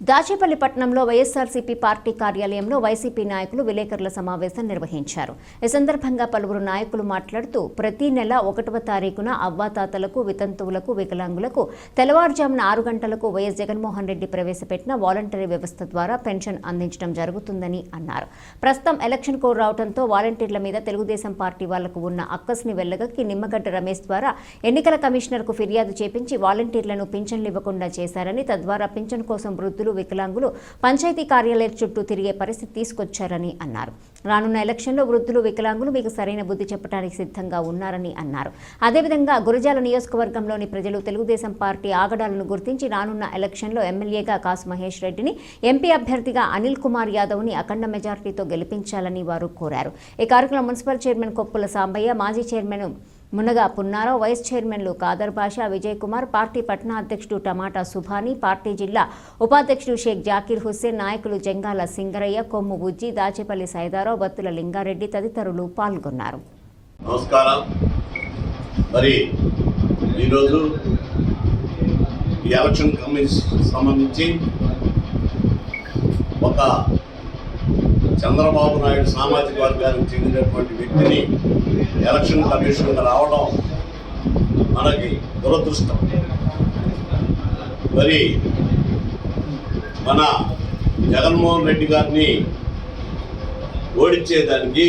దాచేపల్లి పట్టణంలో వైఎస్సార్సీపీ పార్టీ కార్యాలయంలో వైసీపీ నాయకులు విలేకరుల సమావేశం నిర్వహించారు. ఈ సందర్భంగా పలువురు నాయకులు మాట్లాడుతూ ప్రతి నెల ఒకటవ తారీఖున అవ్వాతాతలకు వితంతువులకు వికలాంగులకు తెల్లవారుజామున ఆరు గంటలకు వైఎస్ జగన్మోహన్ రెడ్డి ప్రవేశపెట్టిన వాలంటరీ వ్యవస్థ ద్వారా పెన్షన్ అందించడం జరుగుతుందని అన్నారు. ప్రస్తుతం ఎలక్షన్ కోడ్ రావడంతో వాలంటీర్ల మీద తెలుగుదేశం పార్టీ వాళ్ళకు ఉన్న అక్కస్ని వెళ్ళగక్కి నిమ్మగడ్డ రమేష్ ద్వారా ఎన్నికల కమిషనర్కు ఫిర్యాదు చేపించి వాలంటీర్లను పింఛన్లు ఇవ్వకుండా చేశారని తద్వారా పింఛన్ కోసం వృద్ధులు వికలాంగులు పంచాయతీ కార్యాలయం చుట్టూ తిరిగే పరిస్థితి తీసుకొచ్చారని అన్నారు. రానున్న ఎలక్షన్లో వృద్ధులు వికలాంగులు మీకు సరైన బుద్ధి చెప్పడానికి సిద్ధంగా ఉన్నారని అన్నారు. అదేవిధంగా గురజాల నియోజకవర్గంలోని ప్రజలు తెలుగుదేశం పార్టీ ఆగడాలను గుర్తించి రానున్న ఎలక్షన్లో ఎమ్మెల్యేగా కాసు మహేష్ రెడ్డిని ఎంపీ అభ్యర్థిగా అనిల్ కుమార్ యాదవ్ని అఖండ మెజార్టీతో గెలిపించాలని వారు కోరారు. ఈ కార్యక్రమం మున్సిపల్ చైర్మన్ కొప్పుల సాంబయ్య మాజీ చైర్మన్ మునగా పున్నారావు వైస్ చైర్మన్లు కాదర్ బాషా విజయ్ కుమార్ పార్టీ పట్టణ అధ్యక్షుడు టమాటా సుభాని పార్టీ జిల్లా ఉపాధ్యక్షుడు షేక్ జాకీర్ హుస్సేన్ నాయకులు జంగాల సింగరయ్య కొమ్ము బుజ్జి దాచేపల్లి సైదారావు బత్తుల లింగారెడ్డి తదితరులు పాల్గొన్నారు. నమస్కారం మరి ఈరోజు ఈ ఎలక్షన్ కమిషన్ సంబంధించి ఒక చంద్రబాబు నాయుడు సామాజిక వర్గానికి చెందినటువంటి వ్యక్తిని ఎలక్షన్ కమిషన్గా రావడం మనకి దురదృష్టం. మరి మన జగన్మోహన్ రెడ్డి గారిని ఓడించేదానికి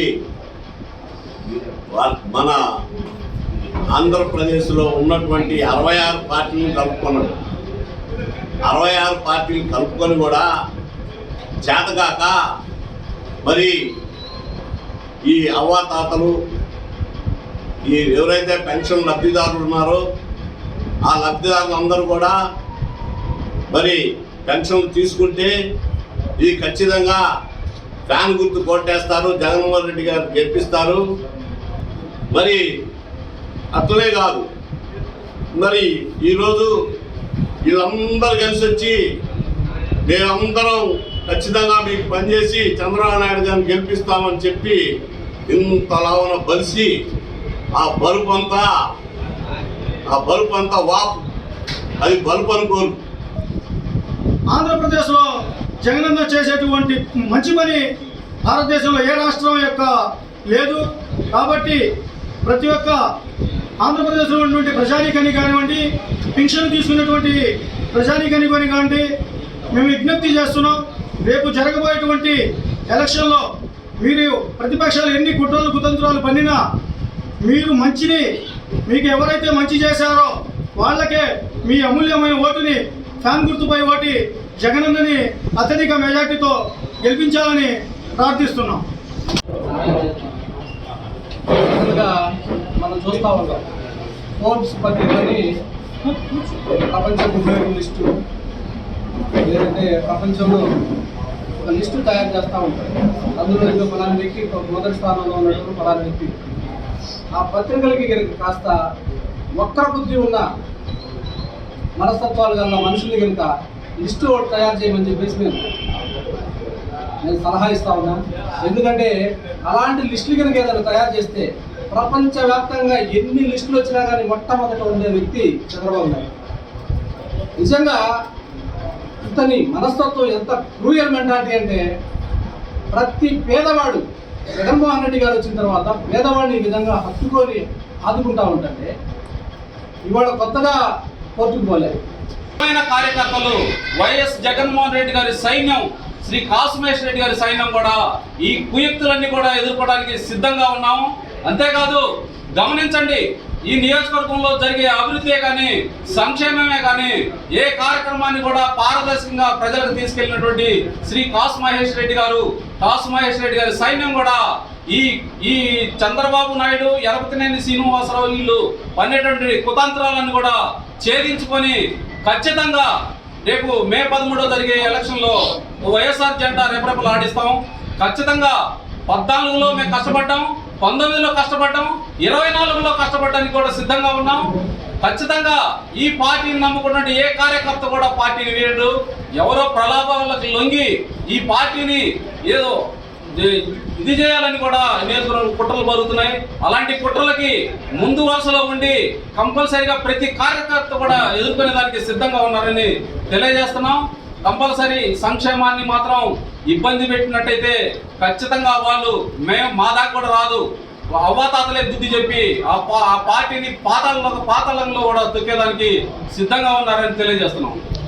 మన ఆంధ్రప్రదేశ్లో ఉన్నటువంటి అరవై ఆరు పార్టీలు కలుపుకున్నాడు. అరవై ఆరు పార్టీలు కలుపుకొని కూడా చేతగాక మరి ఈ అవ్వాతాతలు ఈ ఎవరైతే పెన్షన్ లబ్ధిదారులు ఉన్నారో ఆ లబ్ధిదారులు అందరూ కూడా మరి పెన్షన్ తీసుకుంటే ఇది ఖచ్చితంగా ఫ్యాన్ గుర్తు కొట్టేస్తారు జగన్మోహన్ రెడ్డి గారు గెలిపిస్తారు. మరి అట్లనే కాదు. మరి ఈరోజు వీళ్ళందరూ కలిసి వచ్చి మేమందరం ఖచ్చితంగా మీకు పనిచేసి చంద్రబాబు నాయుడు గారిని గెలిపిస్తామని చెప్పి ఇంత లావున బలిసి ఆ బలుపు అంతా ఆ బలుపు అంతా వాపు. అది బలుపు అనుకోరు ఆంధ్రప్రదేశ్లో జగనన్న చేసేటువంటి మంచి పని భారతదేశంలో ఏ రాష్ట్రం యొక్క లేదు. కాబట్టి ప్రతి ఒక్క ఆంధ్రప్రదేశ్లో ఉన్నటువంటి ప్రజానీకాన్ని కానివ్వండి పెన్షన్ తీసుకున్నటువంటి ప్రజానీకాన్ని కానివ్వండి మేము విజ్ఞప్తి చేస్తున్నాం. రేపు జరగబోయేటువంటి ఎలక్షన్లో మీరు ప్రతిపక్షాలు ఎన్ని కుట్రలు కుతంత్రాలు పన్నినా మీరు మంచిని మీకు ఎవరైతే మంచి చేశారో వాళ్ళకే మీ అమూల్యమైన ఓటుని ఫ్యాన్ గుర్తుపై ఓటి జగనన్నని అత్యధిక మెజార్టీతో గెలిపించాలని ప్రార్థిస్తున్నాం. మనం చూస్తా ఉంటాం. ఫోర్బ్స్ పత్రికని ప్రపంచ లిస్టు. లేదంటే ప్రపంచంలో ఒక లిస్టు తయారు చేస్తూ ఉంటారు. అందులో ఏదో ఫలాని వ్యక్తి మొదటి స్థానంలో ఉన్నట్టు ఫలాని వ్యక్తి. ఆ పత్రికలకి కాస్త వక్ర బుద్ధి ఉన్న మనస్తత్వాలు గల మనుషుల్ని కనుక లిస్టు ఒకటి తయారు చేయమని చెప్పేసి నేను నేను సలహా ఇస్తా ఉన్నా. ఎందుకంటే అలాంటి లిస్టులు కనుక ఏదైనా తయారు చేస్తే ప్రపంచవ్యాప్తంగా ఎన్ని లిస్టులు వచ్చినా కానీ మొట్టమొదట ఉండే వ్యక్తి చంద్రబాబు నాయుడు. నిజంగా ఎంతని మనస్తత్వం ఎంత క్రూయల్ మెంటాలిటీ అంటే ప్రతి పేదవాడు జగన్మోహన్ రెడ్డి గారు వచ్చిన తర్వాత పేదవాడిని ఈ విధంగా హత్తుకొని ఆదుకుంటా ఉంటే ఇవాళ కొత్తగా కోర్టుకు పోలేదు. కార్యకర్తలు వైఎస్ జగన్మోహన్ రెడ్డి గారి సైన్యం శ్రీ కాసుమేష్ రెడ్డి గారి సైన్యం కూడా ఈ కుయుక్తులన్నీ కూడా ఎదుర్కోవడానికి సిద్ధంగా ఉన్నాము. అంతేకాదు గమనించండి ఈ నియోజకవర్గంలో జరిగే అభివృద్ధే కానీ సంక్షేమమే కానీ ఏ కార్యక్రమాన్ని కూడా పారదర్శకంగా ప్రజలకు తీసుకెళ్ళినటువంటి శ్రీ కాసు మహేష్ రెడ్డి గారు కాసు మహేష్ రెడ్డి గారి సైన్యం కూడా ఈ ఈ చంద్రబాబు నాయుడు ఎరపతినేని శ్రీనివాసరావు వీళ్ళు పన్నెటువంటి కుతంత్రాలను కూడా ఛేదించుకొని ఖచ్చితంగా రేపు మే పదమూడో జరిగే ఎలక్షన్లో వైఎస్ఆర్ జెండా రెపరెపలు ఆడిస్తాం ఖచ్చితంగా పద్నాలుగులో మేము కష్టపడ్డాం. పంతొమ్మిదిలో కష్టపడ్డాము ఇరవై నాలుగులో కష్టపడడానికి కూడా సిద్ధంగా ఉన్నాం ఖచ్చితంగా ఈ పార్టీని నమ్ముకున్నట్టు ఏ కార్యకర్త కూడా పార్టీని వీడు ఎవరో ప్రలాభాలకు లొంగి ఈ పార్టీని ఏదో ఇది- చేయాలని కూడా నియోజకవర్గం కుట్రలు పరుగుతున్నాయి. అలాంటి కుట్రలకి ముందు వరుసలో ఉండి కంపల్సరిగా ప్రతి కార్యకర్త కూడా ఎదుర్కొనే దానికి సిద్ధంగా ఉన్నారని తెలియజేస్తున్నాం. కంపల్సరీ సంక్షేమాన్ని మాత్రం ఇబ్బంది పెట్టినట్టయితే ఖచ్చితంగా వాళ్ళు మేము మా దాకా కూడా రాదు. అవ్వాతాతలే బుద్ధి చెప్పి ఆ పా- ఆ పార్టీని పాతాళంలో పాతాళంలో కూడా తొక్కేదానికి సిద్ధంగా ఉన్నారని తెలియజేస్తున్నాం.